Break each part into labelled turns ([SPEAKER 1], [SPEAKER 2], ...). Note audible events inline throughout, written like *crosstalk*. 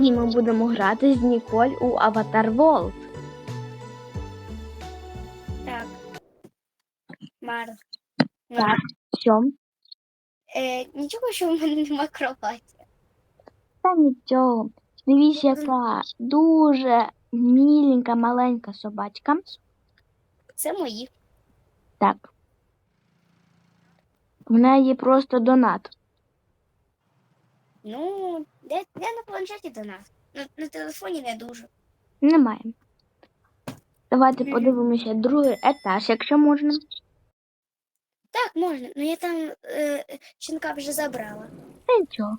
[SPEAKER 1] І ми будемо грати з Ніколь у Avatar World.
[SPEAKER 2] Так. Мар.
[SPEAKER 1] Так. Що?
[SPEAKER 2] Е, нічого, що в мене нема кроваті.
[SPEAKER 1] Та нічого. Дивіться, яка дуже міленька, маленька собачка.
[SPEAKER 2] Це мої.
[SPEAKER 1] Так. В неї просто донат.
[SPEAKER 2] Ну, де, де на планшеті до нас? На, на телефоні не дуже.
[SPEAKER 1] Немає. Давайте
[SPEAKER 2] Мгм.
[SPEAKER 1] подивимося другий етаж, якщо можна.
[SPEAKER 2] Так, можна, але я там е, щенка вже забрала.
[SPEAKER 1] Та нічого.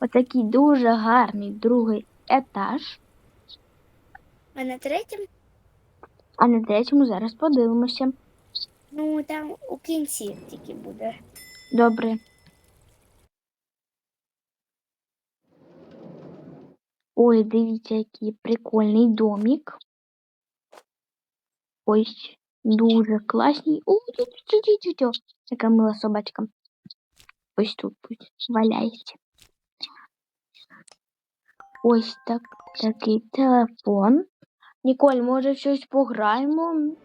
[SPEAKER 1] Отакий дуже гарний другий етаж.
[SPEAKER 2] А на третім,
[SPEAKER 1] А на третьому зараз подивимося.
[SPEAKER 2] ну там у кінці тільки буде.
[SPEAKER 1] Добре. Ой, дивіться, який прикольний домик. Ось дуже класний. О, тут тю тю Яка мила собачка. Ось тут валяється. Ось так, такий телефон. Ніколь, може щось пограємо?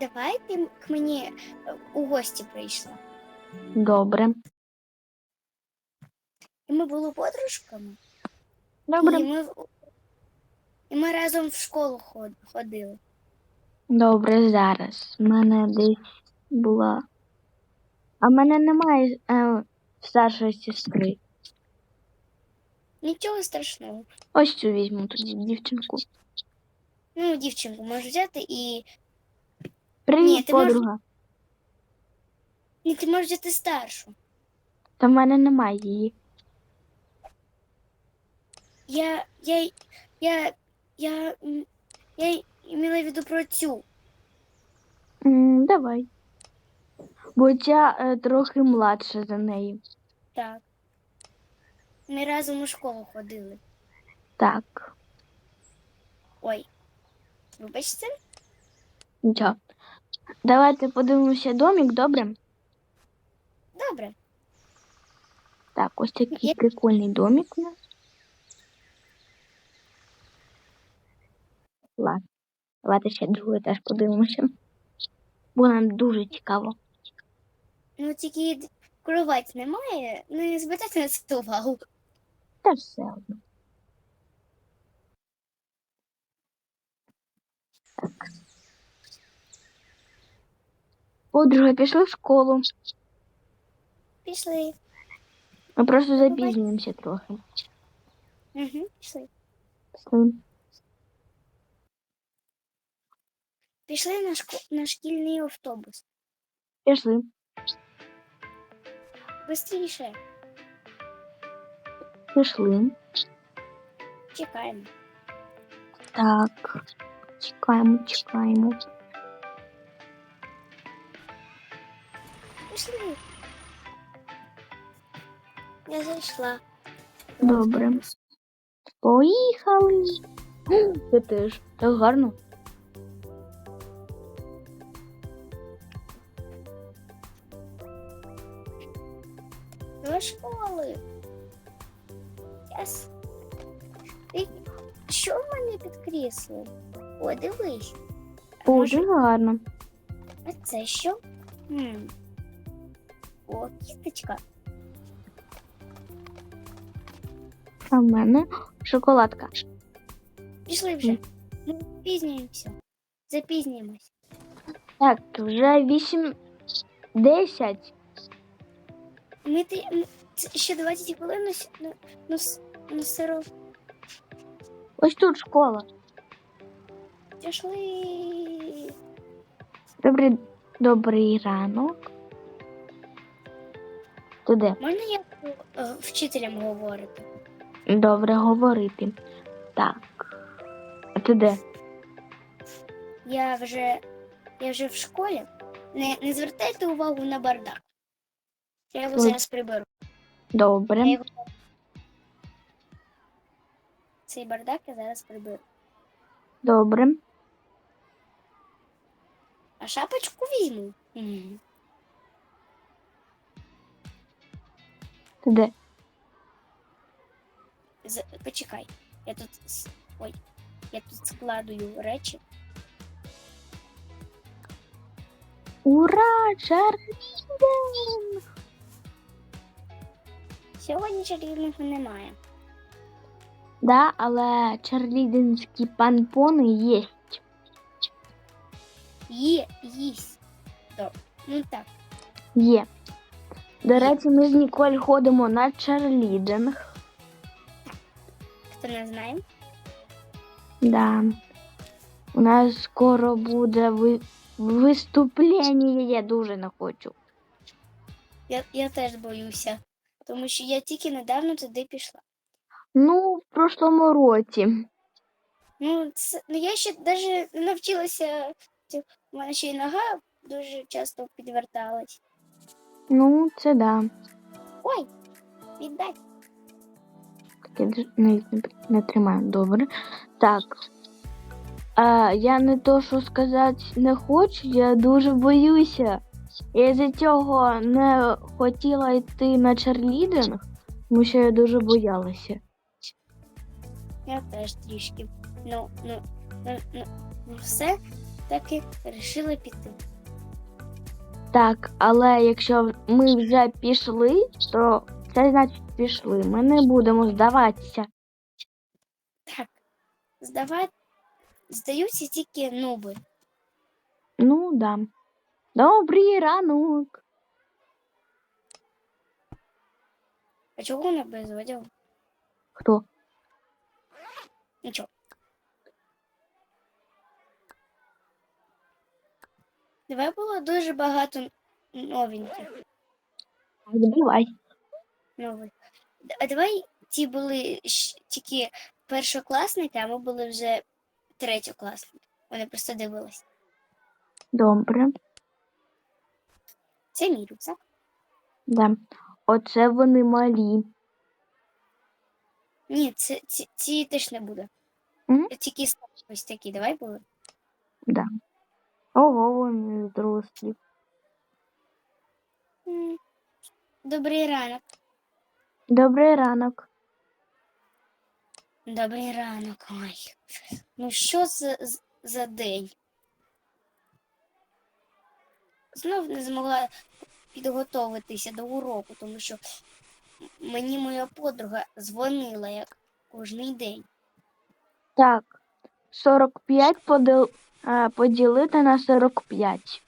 [SPEAKER 2] Давай ти к мені е, у гості прийшла.
[SPEAKER 1] Добре.
[SPEAKER 2] І ми були подружками.
[SPEAKER 1] Добре.
[SPEAKER 2] І ми, і ми разом в школу ходили.
[SPEAKER 1] Добре, зараз. У мене десь була. А в мене немає е, старшої сестри.
[SPEAKER 2] Нічого страшного.
[SPEAKER 1] Ось цю візьму тоді дівчинку.
[SPEAKER 2] Ну, дівчинку можеш взяти і.
[SPEAKER 1] Привіт,
[SPEAKER 2] Ні, ти
[SPEAKER 1] подруга.
[SPEAKER 2] Ні, ти можеш взяти старшу.
[SPEAKER 1] Та в мене немає її.
[SPEAKER 2] Я. Я. Я. Я. Я имела в виду про цю.
[SPEAKER 1] М, давай. Бо ця е, трохи младша за неї.
[SPEAKER 2] Так. Ми разом у школу ходили.
[SPEAKER 1] Так,
[SPEAKER 2] Ой. Вибачте?
[SPEAKER 1] нічого. Давайте подивимося домик, добре?
[SPEAKER 2] Добре.
[SPEAKER 1] Так, ось такий
[SPEAKER 2] Є-
[SPEAKER 1] прикольний домик у нас. Ладно. Давайте ще другий теж подивимося. Бо нам дуже цікаво.
[SPEAKER 2] Ну тільки кровать немає, не звертайте на це увагу.
[SPEAKER 1] Та все одно. Так. Подруга пішли в школу.
[SPEAKER 2] Пішли.
[SPEAKER 1] Ми просто запізнюємося трохи.
[SPEAKER 2] Угу, пішли.
[SPEAKER 1] Пішли.
[SPEAKER 2] Пішли на, шко... на шкільний автобус.
[SPEAKER 1] Пішли.
[SPEAKER 2] Бистріше.
[SPEAKER 1] Пішли.
[SPEAKER 2] Чекаємо.
[SPEAKER 1] Так. Чекаємо, чекаємо.
[SPEAKER 2] Пішли. Я зайшла.
[SPEAKER 1] Добре. Поїхали. Ти теж. Так гарно.
[SPEAKER 2] Яс. Ти... Що в мене під кріслом? О, дивись. Може,
[SPEAKER 1] Дуже гарно.
[SPEAKER 2] а це що? Хм. О, кісточка.
[SPEAKER 1] А в мене шоколадка.
[SPEAKER 2] Пішли вже. Ми запізнюємося. Запізнюємось.
[SPEAKER 1] Так, вже 8 10.
[SPEAKER 2] Ми ти... м, це ще 20 хвилин с- на, с- на сиро.
[SPEAKER 1] Ось тут школа.
[SPEAKER 2] Пішли.
[SPEAKER 1] Добрий, добрий ранок. Ти де?
[SPEAKER 2] Можна я е, вчителям говорити?
[SPEAKER 1] Добре говорити. Так. А ти де?
[SPEAKER 2] Я вже, я вже в школі. Не, не звертайте увагу на бардак. Я його зараз приберу.
[SPEAKER 1] Добре.
[SPEAKER 2] Я його... Цей бардак я зараз приберу.
[SPEAKER 1] Добре.
[SPEAKER 2] А шапочку візьму. М.
[SPEAKER 1] Ти де?
[SPEAKER 2] з- почекай. Я тут. с- Ой, я тут складую речі.
[SPEAKER 1] Ура! Чарліден!
[SPEAKER 2] Сьогодні чарівних немає.
[SPEAKER 1] Да, але чарліденські панпони є.
[SPEAKER 2] Є. Добре. Ну так.
[SPEAKER 1] Є. До речі, ми з Ніколь ходимо на чарлідинг.
[SPEAKER 2] Хто не знає?
[SPEAKER 1] Да. У нас скоро буде ви... виступлення, я дуже не хочу.
[SPEAKER 2] Я, я теж боюся. Тому що я тільки недавно туди пішла.
[SPEAKER 1] Ну, в прошлому році.
[SPEAKER 2] Ну, це, ну я ще навіть не навчилася. У мене ще й нога дуже часто підверталась.
[SPEAKER 1] Ну, це да.
[SPEAKER 2] Ой, віддай.
[SPEAKER 1] Так, я навіть не, не тримаю. Добре. Так. А, я не то, що сказати не хочу, я дуже боюся. Я з цього не хотіла йти на черлідинг, тому що я дуже боялася.
[SPEAKER 2] Я теж трішки. Ну, ну, ну, ну, ну все таки вирішила піти.
[SPEAKER 1] Так, але якщо ми вже пішли, то це значить пішли. Ми не будемо здаватися.
[SPEAKER 2] Так, здавати, здаються тільки нуби.
[SPEAKER 1] Ну, да. Добрий ранок.
[SPEAKER 2] А чого вона без одягу?
[SPEAKER 1] Хто?
[SPEAKER 2] Нічого. Давай було дуже багато новеньких.
[SPEAKER 1] Давай.
[SPEAKER 2] нових. А давай ті були тільки першокласники, а ми були вже третьокласники. Вони просто дивились.
[SPEAKER 1] Добре.
[SPEAKER 2] Це мій рюкзак.
[SPEAKER 1] Да. Оце вони малі.
[SPEAKER 2] Ні, це, ці, ці теж не буде.
[SPEAKER 1] Мгм.
[SPEAKER 2] Тільки ось такі, давай були.
[SPEAKER 1] Да. Ого, вони зрослі.
[SPEAKER 2] М. Добрий ранок.
[SPEAKER 1] Добрий ранок.
[SPEAKER 2] Добрий ранок. Ой. Ну що за, за день? Знов не змогла підготуватися до уроку, тому що мені моя подруга дзвонила як кожний день.
[SPEAKER 1] Так. 45 поділ... а, поділити на 45.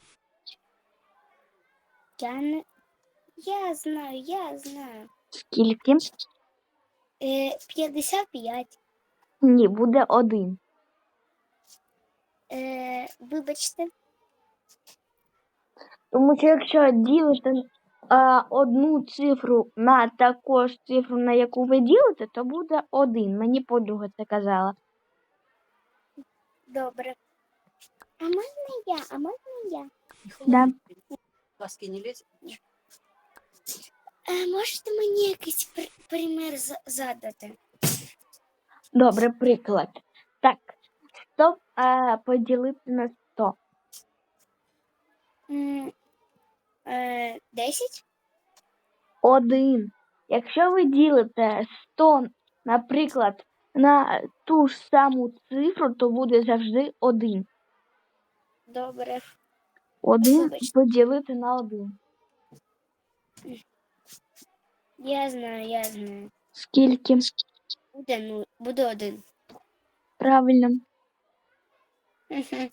[SPEAKER 2] Я не. Я знаю, я знаю.
[SPEAKER 1] Скільки?
[SPEAKER 2] Е, 55.
[SPEAKER 1] Ні, буде один.
[SPEAKER 2] Е, вибачте,
[SPEAKER 1] Тому що якщо ділите а, одну цифру на таку ж цифру, на яку ви ділите, то буде один. Мені подруга це казала.
[SPEAKER 2] Добре. А можна я? А можна я?
[SPEAKER 1] Да.
[SPEAKER 3] Ласки не лезь.
[SPEAKER 2] Е, можете мені якийсь пр- примір за- задати?
[SPEAKER 1] Добре, приклад. Так, 100 а, поділити на 100.
[SPEAKER 2] М, Е, 10?
[SPEAKER 1] Один. Якщо ви ділите 100, наприклад, на ту ж саму цифру, то буде завжди один.
[SPEAKER 2] Добре.
[SPEAKER 1] Один
[SPEAKER 2] Вибачте.
[SPEAKER 1] поділити на один.
[SPEAKER 2] Я знаю, я знаю.
[SPEAKER 1] Скільки?
[SPEAKER 2] Буде, ну, буде один.
[SPEAKER 1] Правильно.
[SPEAKER 2] Мгм.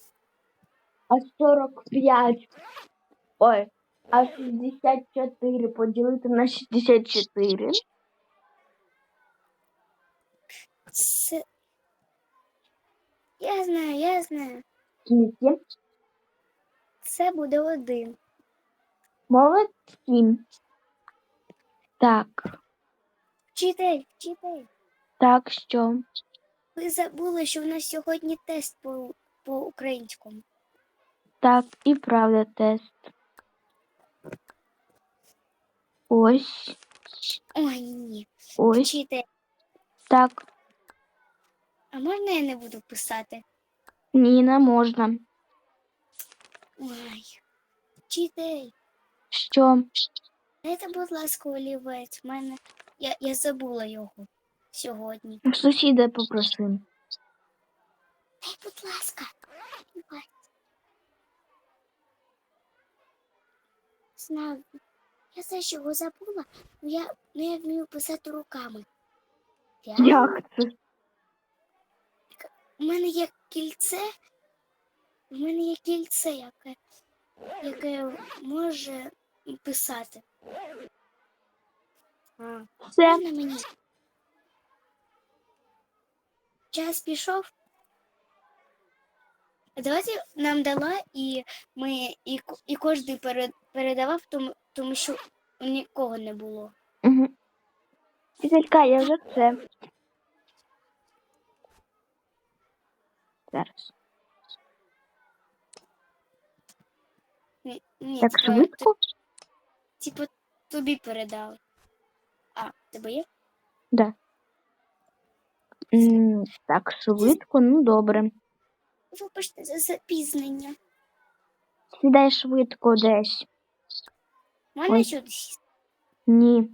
[SPEAKER 1] А 45. Ой, а 64 поділити на 64.
[SPEAKER 2] Це... Я знаю, я знаю.
[SPEAKER 1] Скільки?
[SPEAKER 2] Це буде один.
[SPEAKER 1] Молодці. Так,
[SPEAKER 2] Вчитель, вчитель.
[SPEAKER 1] так що?
[SPEAKER 2] Ви забули, що в нас сьогодні тест по, по українському.
[SPEAKER 1] Так, і правда тест. Ось,
[SPEAKER 2] Ой, ні.
[SPEAKER 1] ось,
[SPEAKER 2] Вчитель,
[SPEAKER 1] так.
[SPEAKER 2] А можна я не буду писати?
[SPEAKER 1] Ні, не можна.
[SPEAKER 2] Ой. Вчитель,
[SPEAKER 1] Що?
[SPEAKER 2] дайте, будь ласка, олівець. В мене. Я, я забула його. сьогодні.
[SPEAKER 1] В Сусіда попросив.
[SPEAKER 2] Ей, будь ласка. Давай. Знаю. Я знаю, що його забула, але я, ну, я вмію писати руками. Я-
[SPEAKER 1] Як це?
[SPEAKER 2] У мене є кільце. У мене є кільце, яке, яке може писати. А,
[SPEAKER 1] Це
[SPEAKER 2] можна мені? Час пішов. Давайте нам дала, і ми і, і кожен передавав, тому, тому що нікого не було.
[SPEAKER 1] Угу. Віталька, я вже це. Зараз.
[SPEAKER 2] Ні, ні
[SPEAKER 1] Так
[SPEAKER 2] типа,
[SPEAKER 1] швидко?
[SPEAKER 2] Типу, тобі передали. А, тебе є?
[SPEAKER 1] Да. М, Так, швидко, ну добре.
[SPEAKER 2] Вибачте за запізнення.
[SPEAKER 1] Сідай швидко десь.
[SPEAKER 2] Можна
[SPEAKER 1] Ой.
[SPEAKER 2] сюди сісти?
[SPEAKER 1] Ні.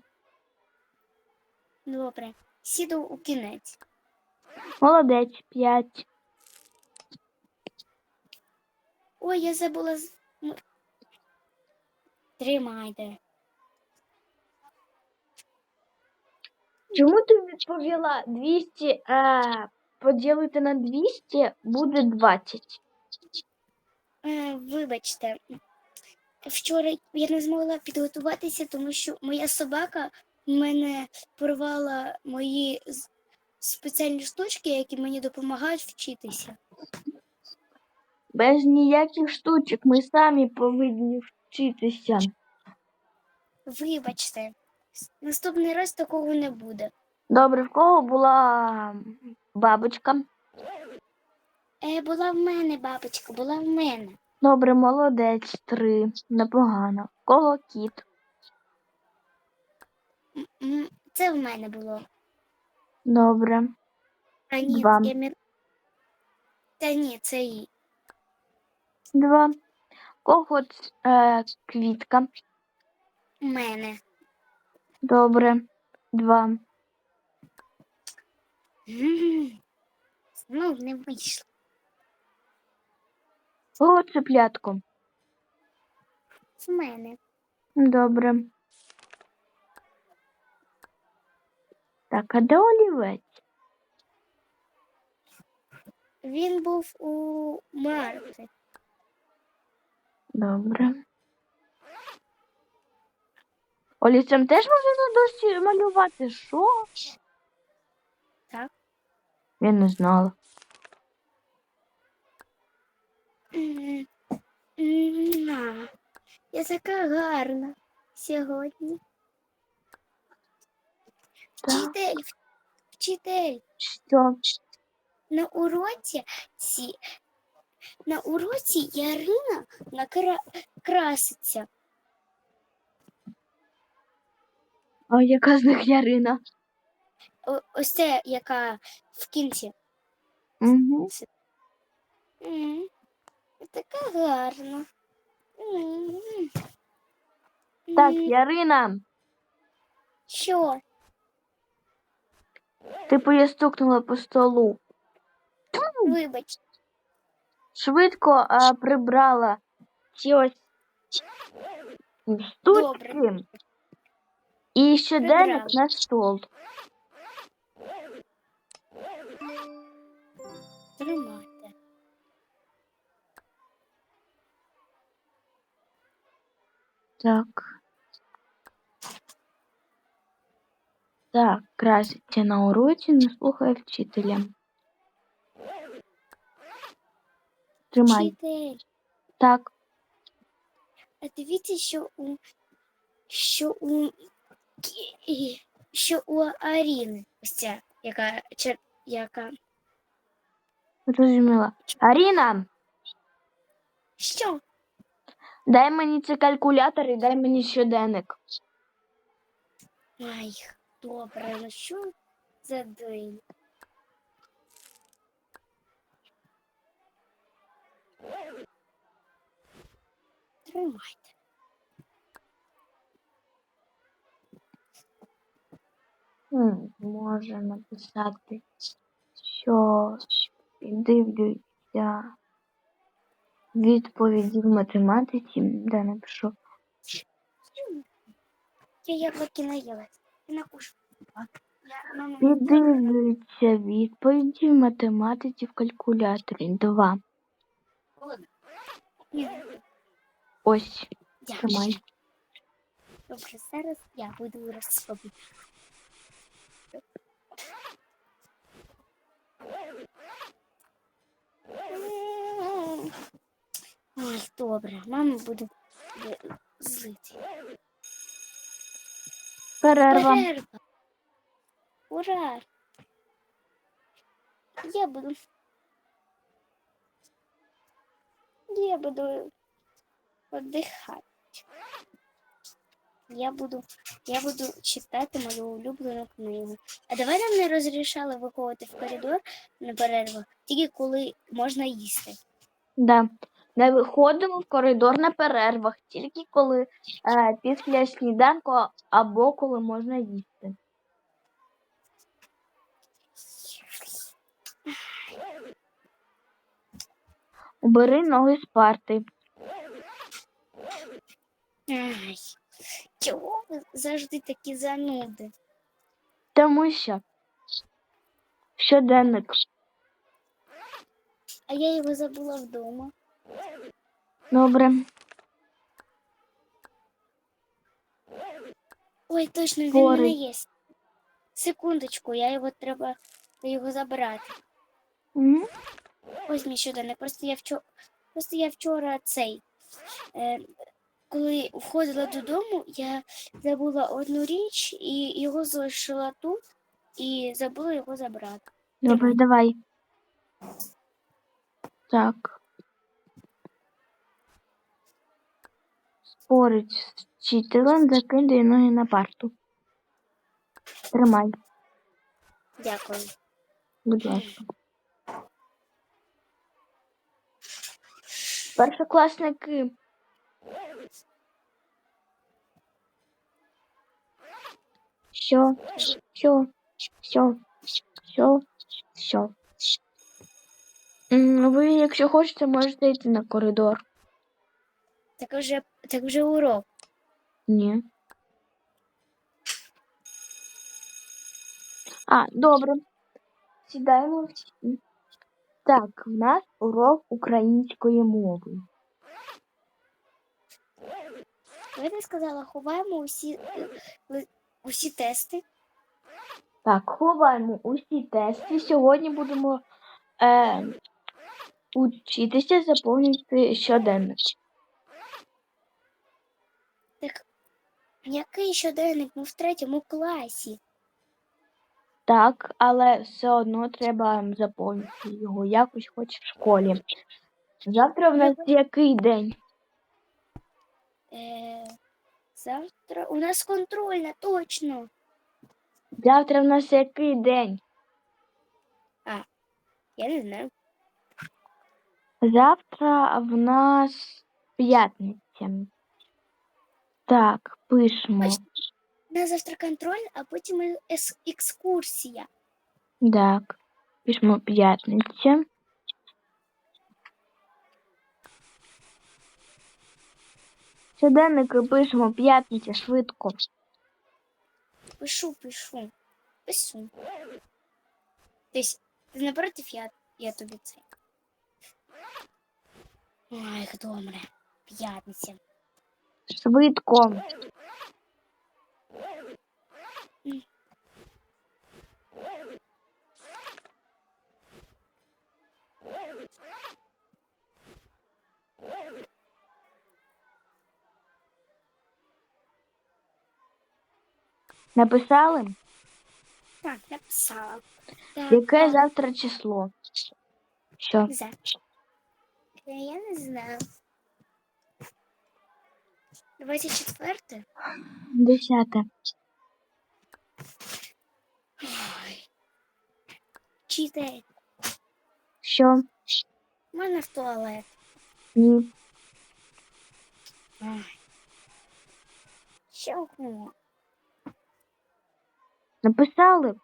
[SPEAKER 2] Добре. Сіду у кінець.
[SPEAKER 1] Молодець, п'ять.
[SPEAKER 2] Ой, я забула. з- Тримайте.
[SPEAKER 1] Чому ти відповіла 200 е, поділити на 200 буде 20?
[SPEAKER 2] Е, вибачте. Вчора я не змогла підготуватися, тому що моя собака в мене порвала мої спеціальні штучки, які мені допомагають вчитися.
[SPEAKER 1] Без ніяких штучок ми самі повинні вчитися.
[SPEAKER 2] Вибачте, наступний раз такого не буде.
[SPEAKER 1] Добре, в кого була бабочка?
[SPEAKER 2] Е, була в мене бабочка, була в мене.
[SPEAKER 1] Добре, молодець, три. Непогано. В кого кіт?
[SPEAKER 2] Це в мене було.
[SPEAKER 1] Добре.
[SPEAKER 2] А ні,
[SPEAKER 1] Два.
[SPEAKER 2] я. Та ні, це їй.
[SPEAKER 1] Два. Кого е, квітка?
[SPEAKER 2] У мене.
[SPEAKER 1] Добре. Два.
[SPEAKER 2] Знов *laughs* не вийшло.
[SPEAKER 1] Кого цеплятко?
[SPEAKER 2] В мене.
[SPEAKER 1] Добре. Так, а де олівець?
[SPEAKER 2] Він був у Марти.
[SPEAKER 1] Добре. Олівцем теж можна досі малювати? Що?
[SPEAKER 2] Так.
[SPEAKER 1] Я не знала.
[SPEAKER 2] На. Я така гарна сьогодні.
[SPEAKER 1] Так.
[SPEAKER 2] Вчитель, вчитель,
[SPEAKER 1] Що?
[SPEAKER 2] на уроці ці, на уроці Ярина накра... краситься.
[SPEAKER 1] А яка з них Ярина?
[SPEAKER 2] О, ось це, яка в кінці.
[SPEAKER 1] Угу.
[SPEAKER 2] М, Така гарна. М.
[SPEAKER 1] Так,
[SPEAKER 2] М,
[SPEAKER 1] Ярина,
[SPEAKER 2] Що?
[SPEAKER 1] ти стукнула по столу.
[SPEAKER 2] Вибач.
[SPEAKER 1] Швидко а, прибрала ці ось штучки і щоденник на стол.
[SPEAKER 2] Тримайте.
[SPEAKER 1] Так. Так, краситься на уроці, не слухає вчителя. Тримай.
[SPEAKER 2] Вчитель.
[SPEAKER 1] Так,
[SPEAKER 2] А дивіться, що у що у Кі- що у Аріни ось ця, яка чер, яка
[SPEAKER 1] зрозуміла. Аріна,
[SPEAKER 2] що?
[SPEAKER 1] дай мені цей калькулятор і дай мені щоденник.
[SPEAKER 2] Ай, добре, ну що за день? Тримайте.
[SPEAKER 1] Може написати, що дивлюся відповіді в математиці, де напишу.
[SPEAKER 2] Я яблоки наїлась і накушу.
[SPEAKER 1] Піддивлюються відповіді в математиці в калькуляторі. два. Ось, тримай.
[SPEAKER 2] Добре, зараз я буду розповідати. Ой, добре, мама буде злити.
[SPEAKER 1] Перерва.
[SPEAKER 2] Перерва. Ура! Я буду. Я буду отдыхать. Я буду, я буду читати мою улюблену книгу. А давай нам не розрішали виходити в коридор на перерву, тільки коли можна їсти.
[SPEAKER 1] Да. Не виходимо в коридор на перервах, тільки коли е, після сніданку або коли можна їсти. Убери ноги з парти.
[SPEAKER 2] Ай, чого ви завжди такі зануди?
[SPEAKER 1] Тому що щоденник.
[SPEAKER 2] А я його забула вдома.
[SPEAKER 1] Добре.
[SPEAKER 2] Ой, точно, він мене є. Секундочку, я його треба його забрати.
[SPEAKER 1] Угу.
[SPEAKER 2] Ось мій щоденник. Просто я вчора, просто я вчора цей. Е, коли входила додому, я забула одну річ і його залишила тут і забула його забрати.
[SPEAKER 1] Добре, давай. Так. Спорить з вчителем, закидує ноги на парту. Тримай,
[SPEAKER 2] Дякую.
[SPEAKER 1] будь ласка. Першокласники. Що? Що? Що? Що? М, Ви, якщо хочете, можете йти на коридор.
[SPEAKER 2] Так вже, так вже урок.
[SPEAKER 1] Ні. А, добре. Сідаємо всі. Так, в нас урок української мови.
[SPEAKER 2] Ви не сказала, ховаємо усі, е, усі тести.
[SPEAKER 1] Так, ховаємо усі тести. Сьогодні будемо е, учитися заповнювати щоденник.
[SPEAKER 2] Так який щоденник? Ми в третьому класі.
[SPEAKER 1] Так, але все одно треба заповнити його якось хоч в школі. Завтра в нас який день?
[SPEAKER 2] Е, завтра у нас контрольна, точно.
[SPEAKER 1] Завтра в нас який день?
[SPEAKER 2] А, Я не знаю.
[SPEAKER 1] Завтра в нас п'ятниця. Так, пишемо.
[SPEAKER 2] Бачите? У нас завтра контроль, а потім екскурсія.
[SPEAKER 1] Так, пишемо п'ятниця. Щоденники пишемо п'ятниця швидко.
[SPEAKER 2] Пишу, пишу. Пишу. Десь, ти не я, я тобі це. Ой, як добре. П'ятниця.
[SPEAKER 1] Швидко. Написали?
[SPEAKER 2] Так, написала.
[SPEAKER 1] Яке завтра число? Що?
[SPEAKER 2] за. Е, Я не знаю. 24?
[SPEAKER 1] Десяте.
[SPEAKER 2] Читай.
[SPEAKER 1] Що?
[SPEAKER 2] Можна в туалет?
[SPEAKER 1] Ні.
[SPEAKER 2] Чого?
[SPEAKER 1] Написали?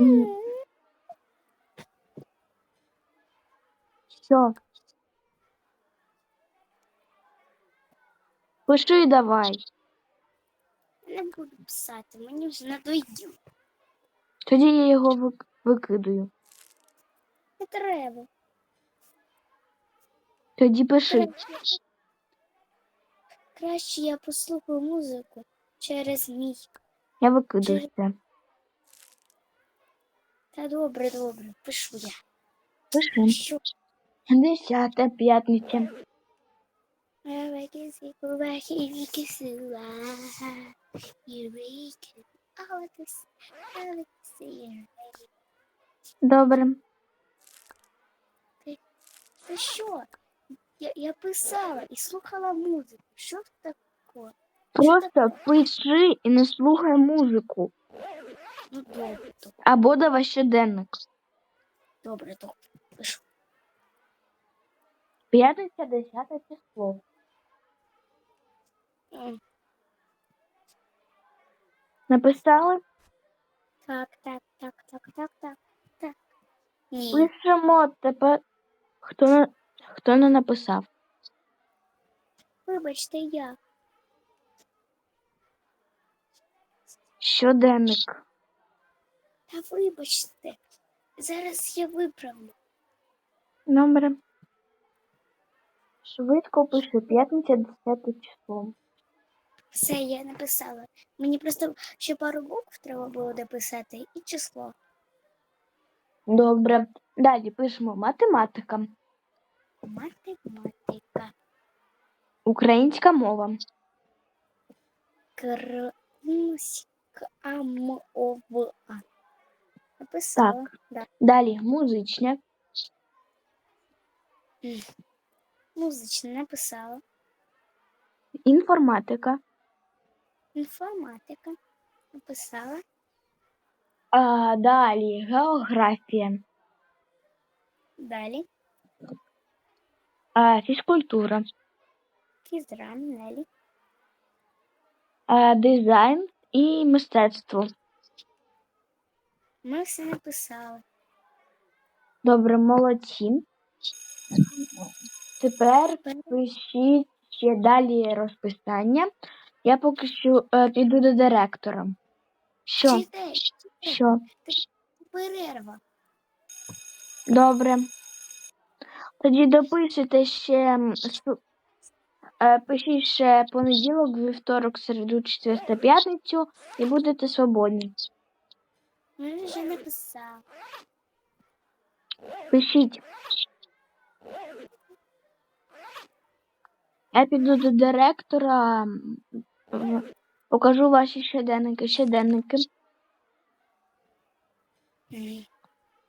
[SPEAKER 1] М, Що? Пиши давай.
[SPEAKER 2] Не буду писати, мені вже надоїло.
[SPEAKER 1] Тоді я його вик- викидаю.
[SPEAKER 2] Не треба.
[SPEAKER 1] Тоді пиши.
[SPEAKER 2] Краще, краще я послухаю музику через мій.
[SPEAKER 1] Я викидаю це.
[SPEAKER 2] Та добре, добре, пишу я.
[SPEAKER 1] Пиши.
[SPEAKER 2] Що?
[SPEAKER 1] Десята п'ятниця. Добре.
[SPEAKER 2] Та що? Я, я писала і слухала музику. Що це таке?
[SPEAKER 1] Просто пиши і не слухай музику.
[SPEAKER 2] Ну добре, то,
[SPEAKER 1] Або давай щоденник.
[SPEAKER 2] добре, то пишу.
[SPEAKER 1] П'ятниця, десяте число. Написали?
[SPEAKER 2] Так, так, так, так, так, так, так. Ні.
[SPEAKER 1] Пишемо тепер. Хто, на- хто не написав?
[SPEAKER 2] Вибачте, я.
[SPEAKER 1] Щоденник.
[SPEAKER 2] Та вибачте. Зараз я виправлю.
[SPEAKER 1] Добре. Швидко пиши. П'ятниця, десяте число.
[SPEAKER 2] Все, я написала. Мені просто ще пару букв треба було дописати і число.
[SPEAKER 1] Добре. Далі пишемо математика.
[SPEAKER 2] Математика.
[SPEAKER 1] Українська мова.
[SPEAKER 2] Кримська мова. Написала. Да.
[SPEAKER 1] Далі музична.
[SPEAKER 2] Музична написала.
[SPEAKER 1] Інформатика.
[SPEAKER 2] Інформатика. Написала.
[SPEAKER 1] А, далі географія.
[SPEAKER 2] Далі.
[SPEAKER 1] А, фізкультура.
[SPEAKER 2] Кізрам, Нелі.
[SPEAKER 1] А, дизайн і мистецтво.
[SPEAKER 2] Ми все написали.
[SPEAKER 1] Добре, молодці. Тепер
[SPEAKER 2] Тепер
[SPEAKER 1] пишіть ще далі розписання. Я поки що е, піду до директора. Що?
[SPEAKER 2] читай,
[SPEAKER 1] Що?
[SPEAKER 2] перерва.
[SPEAKER 1] Добре. Тоді допишете ще су- е, пишіть ще понеділок, вівторок, середу, четвер та п'ятницю і будете свободні.
[SPEAKER 2] Ми вже написали.
[SPEAKER 1] Пишіть. Я піду до директора, покажу ваші щоденники. Щоденники.
[SPEAKER 2] М,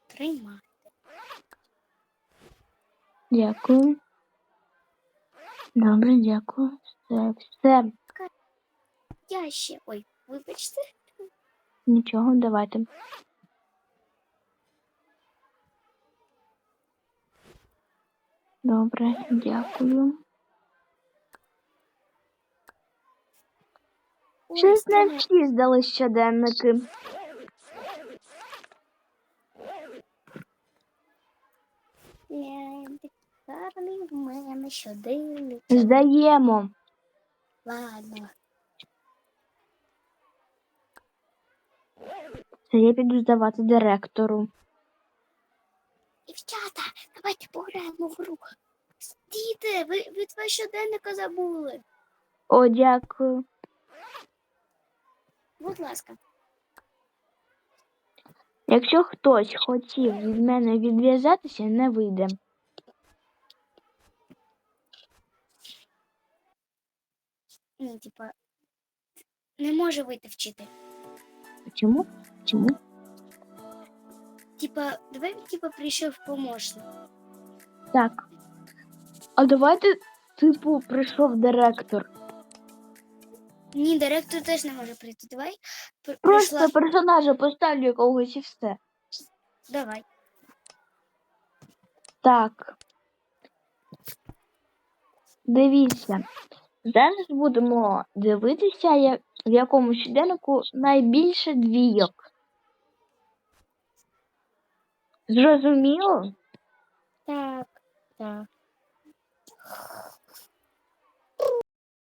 [SPEAKER 2] Тримай.
[SPEAKER 1] Дякую. Добре, дякую. Все, все.
[SPEAKER 2] Я ще. Ой, вибачте.
[SPEAKER 1] Нічого, давайте. Добре, дякую. Щось не всі здали щоденники. Здаємо.
[SPEAKER 2] Ладно.
[SPEAKER 1] Це я піду здавати директору.
[SPEAKER 2] Дівчата, давайте пограємо в гру. Стійте, ви, ви два щоденника забули.
[SPEAKER 1] О, дякую.
[SPEAKER 2] Будь ласка.
[SPEAKER 1] Якщо хтось хотів від мене відв'язатися, не вийде.
[SPEAKER 2] Ні, типа, не може вийти вчити.
[SPEAKER 1] Чому? Чому?
[SPEAKER 2] Типа, давай, типа, прийшов помощник.
[SPEAKER 1] Так. А давайте, типу, прийшов директор.
[SPEAKER 2] Ні, директор теж не може прийти. Давай. пр-
[SPEAKER 1] Просто
[SPEAKER 2] прийшла-
[SPEAKER 1] персонажа поставлю якогось і все.
[SPEAKER 2] Давай.
[SPEAKER 1] Так. Дивіться. Зараз будемо дивитися, як, в якому щоденнику найбільше двійок. Зрозуміло?
[SPEAKER 2] Так, так.